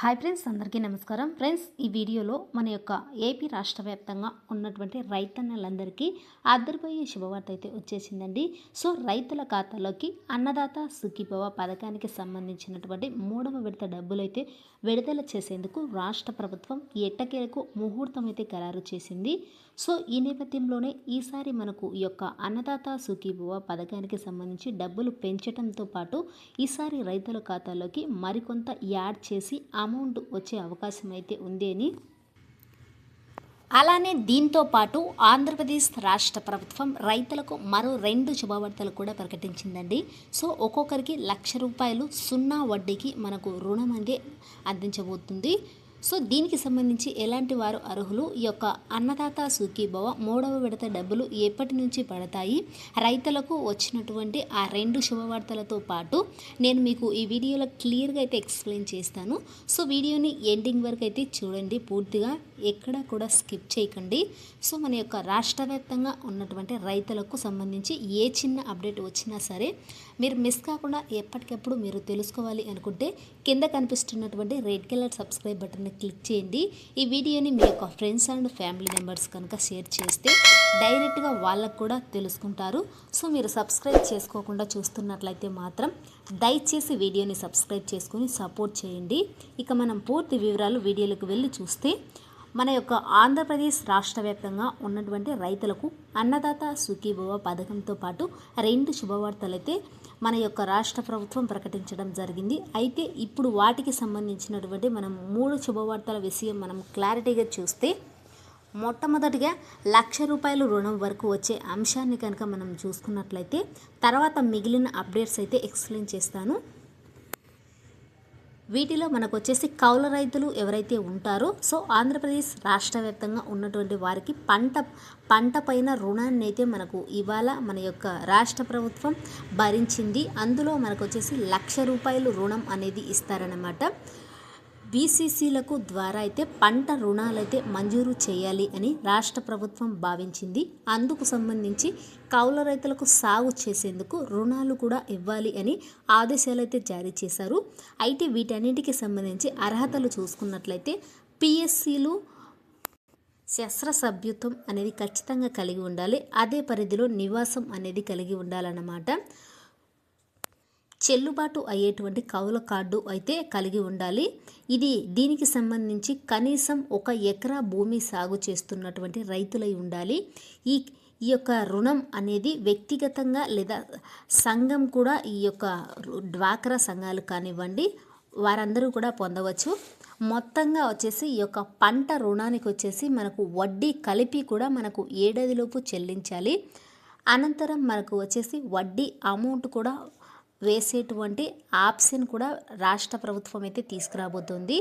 Hi friends అందరికీ నమస్కారం. Friends ఈ వీడియోలో మన యొక్క ఏపీ రాష్ట్ర వ్యాప్తంగా ఉన్నటువంటి రైతన్నలందరికీ అద్దరిపోయే శుభవార్త అయితే వచ్చేసిందండి. సో రైతుల ఖాతాలోకి అన్నదాత సుఖీభవ పథకానికి సంబంధించినటువంటి మూడవ విడత డబ్బులు అయితే విడుదల చేసేందుకు రాష్ట్ర ప్రభుత్వం ఎట్టకేలకు ముహూర్తం అయితే ఖరారు చేసింది. సో ఈ నేపథ్యంలోనే ఈసారి మనకు ఈ యొక్క అన్నదాత సుఖీభవ పథకానికి సంబంధించి డబ్బులు పెంచడంతో పాటు ఈసారి రైతుల ఖాతాలోకి మరికొంత యాడ్ చేసి అమౌంట్ వచ్చే అవకాశం అయితే ఉంది అని అలానే దీంతో పాటు ఆంధ్రప్రదేశ్ రాష్ట్ర ప్రభుత్వం రైతులకు మరో రెండు శుభవార్తలు కూడా ప్రకటించిందండి. సో ఒక్కొక్కరికి లక్ష రూపాయలు సున్నా వడ్డీకి మనకు రుణం అనేది అందించబోతుంది. సో దీనికి సంబంధించి ఎలాంటి వారు అర్హులు? ఈ యొక్క అన్నదాత సుఖీభవ మూడవ విడత డబ్బులు ఎప్పటి నుంచి పడతాయి? రైతులకు వచ్చినటువంటి ఆ రెండు శుభవార్తలతో పాటు నేను మీకు ఈ వీడియోలో క్లియర్గా అయితే ఎక్స్ప్లెయిన్ చేస్తాను. సో వీడియోని ఎండింగ్ వరకు అయితే చూడండి పూర్తిగా ఎక్కడ కూడా స్కిప్ చేయకండి. సో మన యొక్క రాష్ట్ర వ్యాప్తంగా ఉన్నటువంటి రైతులకు సంబంధించి ఏ చిన్న అప్డేట్ వచ్చినా సరే మీరు మిస్ కాకుండా ఎప్పటికప్పుడు మీరు తెలుసుకోవాలి అనుకుంటే కింద కనిపిస్తున్నటువంటి రెడ్ కలర్ సబ్స్క్రైబ్ క్లిక్ చేయండి. ఈ వీడియోని మీ యొక్క ఫ్రెండ్స్ అండ్ ఫ్యామిలీ మెంబర్స్ కనుక షేర్ చేస్తే డైరెక్ట్గా వాళ్ళకు కూడా తెలుసుకుంటారు. సో మీరు సబ్స్క్రైబ్ చేసుకోకుండా చూస్తున్నట్లయితే మాత్రం దయచేసి వీడియోని సబ్స్క్రైబ్ చేసుకొని సపోర్ట్ చేయండి. ఇక మనం పూర్తి వివరాలు వీడియోలకు వెళ్ళి చూస్తే మన యొక్క ఆంధ్రప్రదేశ్ రాష్ట్ర వ్యాప్తంగా ఉన్నటువంటి రైతులకు అన్నదాత సుఖీభవ పథకంతో పాటు రెండు శుభవార్తలైతే మన యొక్క రాష్ట్ర ప్రభుత్వం ప్రకటించడం జరిగింది. అయితే ఇప్పుడు వాటికి సంబంధించినటువంటి మనం మూడు శుభవార్తల విషయం మనం క్లారిటీగా చూస్తే మొట్టమొదటిగా లక్ష రూపాయలు రుణం వరకు వచ్చే అంశాన్ని కనుక మనం చూసుకున్నట్లయితే తర్వాత మిగిలిన అప్డేట్స్ అయితే ఎక్స్ప్లెయిన్ చేస్తాను. వీటిలో మనకు వచ్చేసి కౌల రైతులు ఎవరైతే ఉంటారో సో ఆంధ్రప్రదేశ్ రాష్ట్ర వ్యాప్తంగా ఉన్నటువంటి వారికి పంట పంట పైన రుణాన్ని అయితే మనకు ఇవాళ మన యొక్క రాష్ట్ర ప్రభుత్వం భరించింది. అందులో మనకు వచ్చేసి లక్ష రూపాయలు రుణం అనేది ఇస్తారనమాట బీసీసీలకు ద్వారా అయితే పంట రుణాలైతే మంజూరు చేయాలి అని రాష్ట్ర ప్రభుత్వం భావించింది. అందుకు సంబంధించి కౌల రైతులకు సాగు చేసేందుకు రుణాలు కూడా ఇవ్వాలి అని ఆదేశాలు అయితే జారీ చేశారు. అయితే వీటన్నిటికి సంబంధించి అర్హతలు చూసుకున్నట్లయితే పిఎస్సీలు శస్త్ర సభ్యత్వం అనేది ఖచ్చితంగా కలిగి ఉండాలి. అదే పరిధిలో నివాసం అనేది కలిగి ఉండాలన్నమాట. చెల్లుబాటు అయ్యేటువంటి కౌల కార్డు అయితే కలిగి ఉండాలి. ఇది దీనికి సంబంధించి కనీసం ఒక ఎకరా భూమి సాగు చేస్తున్నటువంటి రైతులై ఉండాలి. ఈ ఈ యొక్క రుణం అనేది వ్యక్తిగతంగా లేదా సంఘం కూడా ఈ యొక్క డ్వాక్రా సంఘాలు కానివ్వండి వారందరూ కూడా పొందవచ్చు. మొత్తంగా వచ్చేసి ఈ యొక్క పంట రుణానికి వచ్చేసి మనకు వడ్డీ కలిపి కూడా మనకు ఏడాదిలోపు చెల్లించాలి. అనంతరం మనకు వచ్చేసి వడ్డీ అమౌంట్ కూడా వేసేటువంటి ఆప్షన్ కూడా రాష్ట్ర ప్రభుత్వం అయితే తీసుకురాబోతోంది.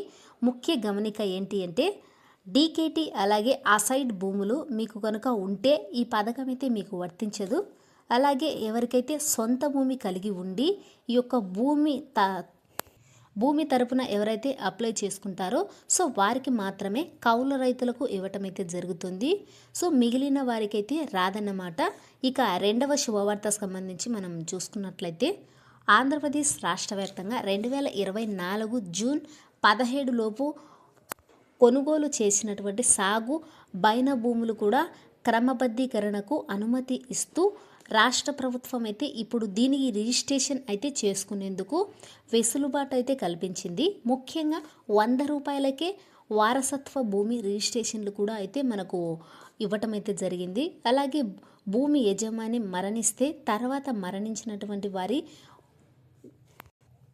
ముఖ్య గమనిక ఏంటి అంటే డీకేటీ అలాగే అసైడ్ భూములు మీకు కనుక ఉంటే ఈ పథకం అయితే మీకు వర్తించదు. అలాగే ఎవరికైతే సొంత భూమి కలిగి ఉండి ఈ యొక్క భూమి త భూమి తరపున ఎవరైతే అప్లై చేసుకుంటారో సో వారికి మాత్రమే కౌలు రైతులకు ఇవ్వటం అయితే జరుగుతుంది. సో మిగిలిన వారికైతే రాదన్నమాట. ఇక రెండవ శుభవార్త సంబంధించి మనం చూసుకున్నట్లయితే ఆంధ్రప్రదేశ్ రాష్ట్ర వ్యాప్తంగా రెండు వేల ఇరవై నాలుగు జూన్ పదిహేడులోపు కొనుగోలు చేసినటువంటి సాగు బైన భూములు కూడా క్రమబద్ధీకరణకు అనుమతి ఇస్తూ రాష్ట్ర ప్రభుత్వం అయితే ఇప్పుడు దీనికి రిజిస్ట్రేషన్ అయితే చేసుకునేందుకు వెసులుబాటు అయితే కల్పించింది. ముఖ్యంగా వంద రూపాయలకే వారసత్వ భూమి రిజిస్ట్రేషన్లు కూడా అయితే మనకు ఇవ్వటం అయితే జరిగింది. అలాగే భూమి యజమాని మరణిస్తే తర్వాత మరణించినటువంటి వారి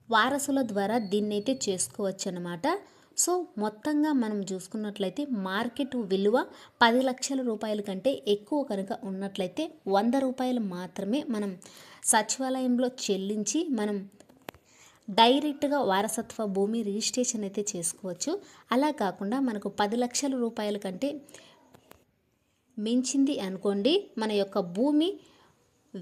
వారసుల ద్వారా దీన్నైతే చేసుకోవచ్చు అనమాట సో మొత్తంగా మనం చూసుకున్నట్లయితే మార్కెట్ విలువ పది లక్షల రూపాయల కంటే ఎక్కువ కనుక ఉన్నట్లయితే వంద రూపాయలు మాత్రమే మనం సచివాలయంలో చెల్లించి మనం డైరెక్ట్గా వారసత్వ భూమి రిజిస్ట్రేషన్ అయితే చేసుకోవచ్చు. అలా కాకుండా మనకు పది లక్షల రూపాయల కంటే మించింది అనుకోండి మన యొక్క భూమి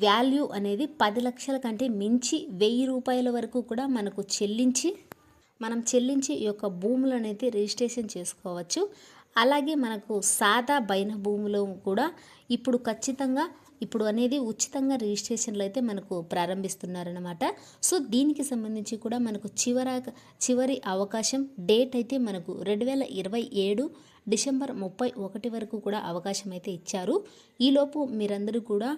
వాల్యూ అనేది పది లక్షల కంటే మించి వెయ్యి రూపాయల వరకు కూడా మనకు చెల్లించి మనం చెల్లించి ఈ యొక్క భూములు అనేది రిజిస్ట్రేషన్ చేసుకోవచ్చు. అలాగే మనకు సాదా బైన భూములు కూడా ఇప్పుడు ఖచ్చితంగా ఇప్పుడు అనేది ఉచితంగా రిజిస్ట్రేషన్లు అయితే మనకు ప్రారంభిస్తున్నారనమాట సో దీనికి సంబంధించి కూడా మనకు చివర చివరి అవకాశం డేట్ అయితే మనకు రెండు వేల ఇరవై ఏడు డిసెంబర్ ముప్పై ఒకటి వరకు కూడా అవకాశం అయితే ఇచ్చారు. ఈలోపు మీరందరూ కూడా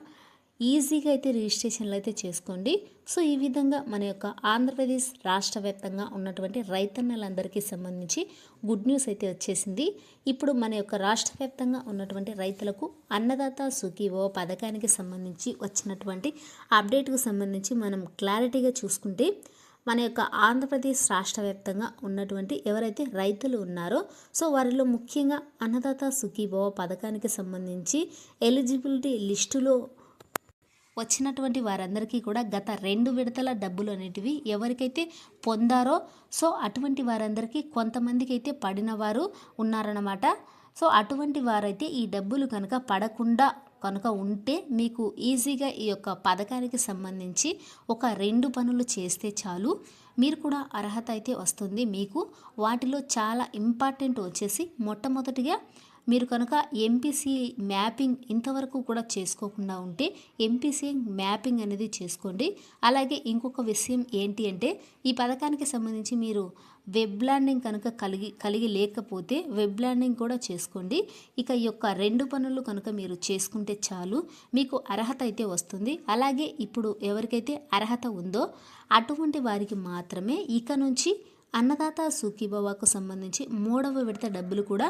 ఈజీగా అయితే రిజిస్ట్రేషన్లు అయితే చేసుకోండి. సో ఈ విధంగా మన యొక్క ఆంధ్రప్రదేశ్ రాష్ట్ర వ్యాప్తంగా ఉన్నటువంటి రైతన్నలందరికీ సంబంధించి గుడ్ న్యూస్ అయితే వచ్చేసింది. ఇప్పుడు మన యొక్క రాష్ట్ర వ్యాప్తంగా ఉన్నటువంటి రైతులకు అన్నదాత సుఖీవో పథకానికి సంబంధించి వచ్చినటువంటి అప్డేట్కు సంబంధించి మనం క్లారిటీగా చూసుకుంటే మన యొక్క ఆంధ్రప్రదేశ్ రాష్ట్ర వ్యాప్తంగా ఉన్నటువంటి ఎవరైతే రైతులు ఉన్నారో సో వారిలో ముఖ్యంగా అన్నదాత సుఖీభవ పథకానికి సంబంధించి ఎలిజిబిలిటీ లిస్టులో వచ్చినటువంటి వారందరికీ కూడా గత రెండు విడతల డబ్బులు అనేటివి ఎవరికైతే పొందారో సో అటువంటి వారందరికీ కొంతమందికి అయితే పడిన వారు ఉన్నారన్నమాట. సో అటువంటి వారైతే ఈ డబ్బులు కనుక పడకుండా కనుక ఉంటే మీకు ఈజీగా ఈ యొక్క పథకానికి సంబంధించి ఒక రెండు పనులు చేస్తే చాలు. మీరు కూడా అర్హత అయితే వస్తుంది మీకు. వాటిలో చాలా ఇంపార్టెంట్ వచ్చేసి మొట్టమొదటిగా మీరు కనుక ఎంపీసీ మ్యాపింగ్ ఇంతవరకు కూడా చేసుకోకుండా ఉంటే ఎంపీసీ మ్యాపింగ్ అనేది చేసుకోండి. అలాగే ఇంకొక విషయం ఏంటి అంటే ఈ పథకానికి సంబంధించి మీరు వెబ్ ల్యాండింగ్ కనుక కలిగి కలిగి లేకపోతే వెబ్ ల్యాండింగ్ కూడా చేసుకోండి. ఇక ఈ యొక్క రెండు పనులు కనుక మీరు చేసుకుంటే చాలు మీకు అర్హత అయితే వస్తుంది. అలాగే ఇప్పుడు ఎవరికైతే అర్హత ఉందో అటువంటి వారికి మాత్రమే ఇక నుంచి అన్నదాత సుఖీభవాకు సంబంధించి మూడవ విడత డబ్బులు కూడా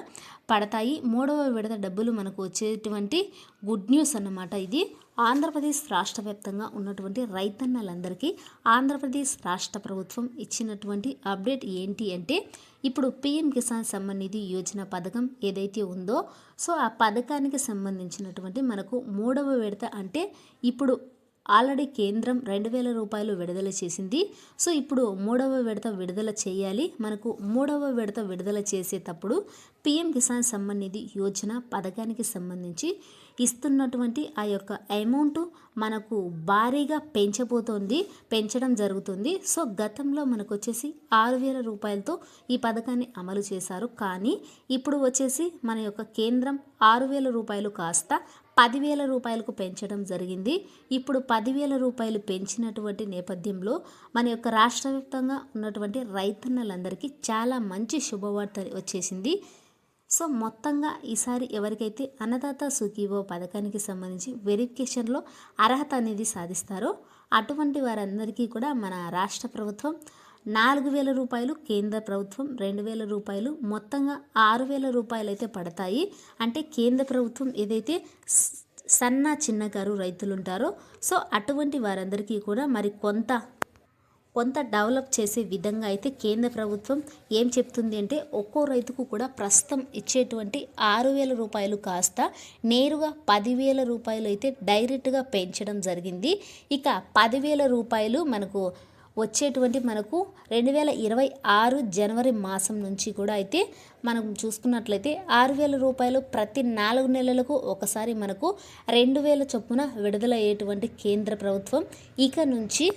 పడతాయి. మూడవ విడత డబ్బులు మనకు వచ్చేటువంటి గుడ్ న్యూస్ అన్నమాట ఇది. ఆంధ్రప్రదేశ్ రాష్ట్ర వ్యాప్తంగా ఉన్నటువంటి రైతన్నలందరికీ ఆంధ్రప్రదేశ్ రాష్ట్ర ప్రభుత్వం ఇచ్చినటువంటి అప్డేట్ ఏంటి అంటే ఇప్పుడు పిఎం కిసాన్ సమ్మాన్ నిధి యోజన పథకం ఏదైతే ఉందో సో ఆ పథకానికి సంబంధించినటువంటి మనకు మూడవ విడత అంటే ఇప్పుడు ఆల్రెడీ కేంద్రం రెండు వేల రూపాయలు విడుదల చేసింది. సో ఇప్పుడు మూడవ విడత విడుదల చేయాలి. మనకు మూడవ విడత విడుదల చేసేటప్పుడు పిఎం కిసాన్ సమ్మాన్ నిధి యోజన పథకానికి సంబంధించి ఇస్తున్నటువంటి ఆ యొక్క అమౌంట్ మనకు భారీగా పెంచబోతోంది పెంచడం జరుగుతుంది. సో గతంలో మనకు వచ్చేసి ఆరు వేల రూపాయలతో ఈ పథకాన్ని అమలు చేశారు. కానీ ఇప్పుడు వచ్చేసి మన యొక్క కేంద్రం ఆరు వేల రూపాయలు కాస్త పదివేల రూపాయలకు పెంచడం జరిగింది. ఇప్పుడు పదివేల రూపాయలు పెంచినటువంటి నేపథ్యంలో మన యొక్క రాష్ట్ర వ్యాప్తంగా ఉన్నటువంటి రైతన్నలందరికీ చాలా మంచి శుభవార్త వచ్చేసింది. సో మొత్తంగా ఈసారి ఎవరికైతే అన్నదాత సుఖీవో పథకానికి సంబంధించి వెరిఫికేషన్లో అర్హత అనేది సాధిస్తారో అటువంటి వారందరికీ కూడా మన రాష్ట్ర ప్రభుత్వం నాలుగు వేల రూపాయలు కేంద్ర ప్రభుత్వం రెండు వేల రూపాయలు మొత్తంగా ఆరు వేల రూపాయలు అయితే పడతాయి. అంటే కేంద్ర ప్రభుత్వం ఏదైతే సన్న చిన్నకారు రైతులు ఉంటారో సో అటువంటి వారందరికీ కూడా మరి కొంత కొంత డెవలప్ చేసే విధంగా అయితే కేంద్ర ప్రభుత్వం ఏం చెప్తుంది అంటే ఒక్కో రైతుకు కూడా ప్రస్తుతం ఇచ్చేటువంటి ఆరు వేల రూపాయలు కాస్త నేరుగా పదివేల రూపాయలు అయితే డైరెక్ట్గా పెంచడం జరిగింది. ఇక పదివేల రూపాయలు మనకు వచ్చేటువంటి మనకు రెండు వేల ఇరవై ఆరు జనవరి మాసం నుంచి కూడా అయితే మనం చూసుకున్నట్లయితే ఆరు వేల రూపాయలు ప్రతి నాలుగు నెలలకు ఒకసారి మనకు రెండు వేల చొప్పున విడుదలయ్యేటువంటి కేంద్ర ప్రభుత్వం ఇక నుంచి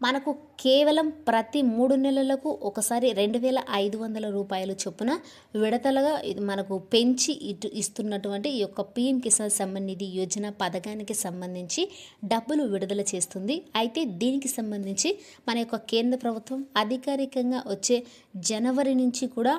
మనకు కేవలం ప్రతి మూడు నెలలకు ఒకసారి రెండు వేల ఐదు వందల రూపాయలు చొప్పున విడతలుగా మనకు పెంచి ఇటు ఇస్తున్నటువంటి ఈ యొక్క పిఎం కిసాన్ సమ్మాన్ నిధి యోజన పథకానికి సంబంధించి డబ్బులు విడుదల చేస్తుంది. అయితే దీనికి సంబంధించి మన యొక్క కేంద్ర ప్రభుత్వం అధికారికంగా వచ్చే జనవరి నుంచి కూడా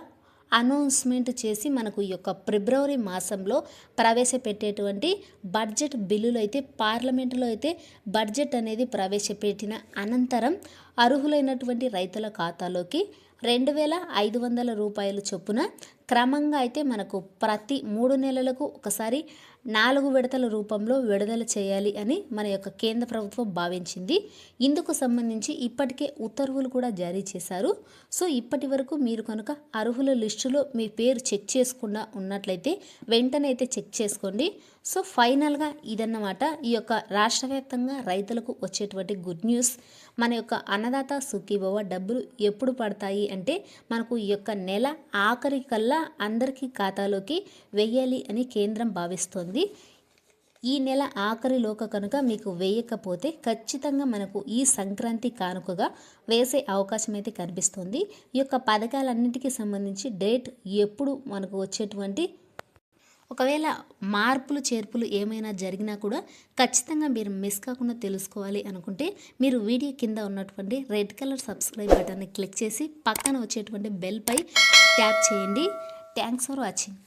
అనౌన్స్మెంట్ చేసి మనకు ఈ యొక్క ఫిబ్రవరి మాసంలో ప్రవేశపెట్టేటువంటి బడ్జెట్ బిల్లులు అయితే పార్లమెంటులో అయితే బడ్జెట్ అనేది ప్రవేశపెట్టిన అనంతరం అర్హులైనటువంటి రైతుల ఖాతాలోకి రెండు వేల ఐదు వందల రూపాయలు చొప్పున క్రమంగా అయితే మనకు ప్రతి మూడు నెలలకు ఒకసారి నాలుగు విడతల రూపంలో విడుదల చేయాలి అని మన యొక్క కేంద్ర ప్రభుత్వం భావించింది. ఇందుకు సంబంధించి ఇప్పటికే ఉత్తర్వులు కూడా జారీ చేశారు. సో ఇప్పటి వరకు మీరు కనుక అర్హుల లిస్టులో మీ పేరు చెక్ చేసుకుండా ఉన్నట్లయితే వెంటనే అయితే చెక్ చేసుకోండి. సో ఫైనల్గా ఇదన్నమాట. ఈ యొక్క రాష్ట్ర వ్యాప్తంగా రైతులకు వచ్చేటువంటి గుడ్ న్యూస్. మన యొక్క అన్నదాత సుఖీభవ డబ్బులు ఎప్పుడు పడతాయి అంటే మనకు ఈ యొక్క నెల ఆఖరి కల్లా అందరికీ ఖాతాలోకి వెయ్యాలి అని కేంద్రం భావిస్తోంది. ఈ నెల ఆఖరిలోక కనుక మీకు వేయకపోతే ఖచ్చితంగా మనకు ఈ సంక్రాంతి కానుకగా వేసే అవకాశం అయితే కనిపిస్తుంది. ఈ యొక్క పథకాలన్నింటికి సంబంధించి డేట్ ఎప్పుడు మనకు వచ్చేటువంటి ఒకవేళ మార్పులు చేర్పులు ఏమైనా జరిగినా కూడా ఖచ్చితంగా మీరు మిస్ కాకుండా తెలుసుకోవాలి అనుకుంటే మీరు వీడియో కింద ఉన్నటువంటి రెడ్ కలర్ సబ్స్క్రైబ్ బటన్ని క్లిక్ చేసి పక్కన వచ్చేటువంటి బెల్పై ట్యాప్ చేయండి. Thanks for watching.